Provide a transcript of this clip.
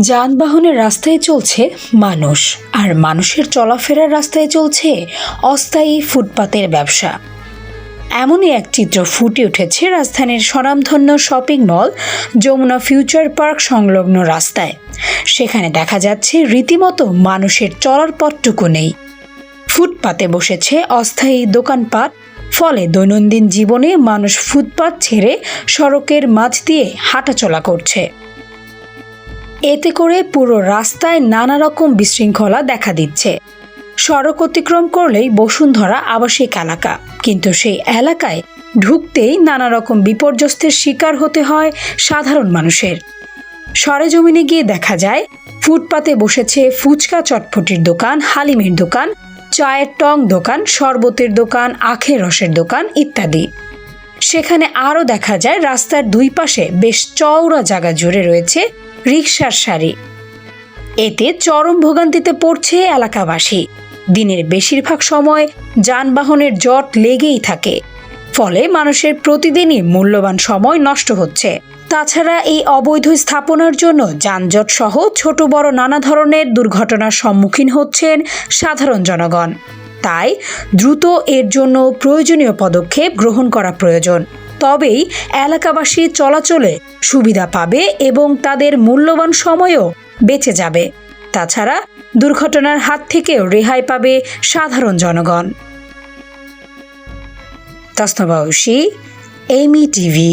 যানবাহনের রাস্তায় চলছে মানুষ, আর মানুষের চলাফেরার রাস্তায় চলছে অস্থায়ী ফুটপাতের ব্যবসা। এমনই এক চিত্র ফুটে উঠেছে রাজধানীর স্বনামধন্য shopping mall, Jamuna future park সংলগ্ন রাস্তায়। সেখানে দেখা যাচ্ছে রীতিমতো মানুষের চলার পথটুকু নেই। ফুটপাতে বসেছে অস্থায়ী দোকানপাট, ফলে দৈনন্দিন জীবনে মানুষ ফুটপাত ছেড়ে সড়কের মাঝ দিয়ে হাঁটাচলা করছে। এতে করে পুরো রাস্তায় নানা রকম বিশৃঙ্খলা দেখা দিচ্ছে। সড়ক অতিক্রম করলেই বসুন্ধরা আবাসিক এলাকা। কিন্তু সেই এলাকায় ঢুকতেই নানা রকম বিপর্যস্তের শিকার হতে হয় সাধারণ মানুষের। সরেজমিনে গিয়ে দেখা যায়, ফুটপাতে বসেছে ফুচকা চটফটির দোকান, হালিমের দোকান, চায়ের টং দোকান, শরবতের দোকান, আখের রসের দোকান ইত্যাদি। সেখানে আরও দেখা যায়, রাস্তার দুই পাশে বেশ চওড়া জায়গা জুড়ে রয়েছে রিকশার সারি এতে চরম ভোগান্তিতে পড়ছে এলাকাবাসী। দিনের বেশিরভাগ সময় যানবাহনের জট লেগেই থাকে। ফলে মানুষের প্রতিদিনই মূল্যবান সময় নষ্ট হচ্ছে। তাছাড়া এই অবৈধ স্থাপনার জন্য যানজট সহ ছোট বড় নানা ধরনের দুর্ঘটনার সম্মুখীন হচ্ছেন সাধারণ জনগণ। তাই দ্রুত এর জন্য প্রয়োজনীয় পদক্ষেপ গ্রহণ করা প্রয়োজন। তবেই এলাকাবাসী চলাচলে সুবিধা পাবে এবং তাদের মূল্যবান সময়ও বেঁচে যাবে। তাছাড়া দুর্ঘটনার হাত থেকেও রেহাই পাবে সাধারণ জনগণ। তসনবাউসি এমি টিভি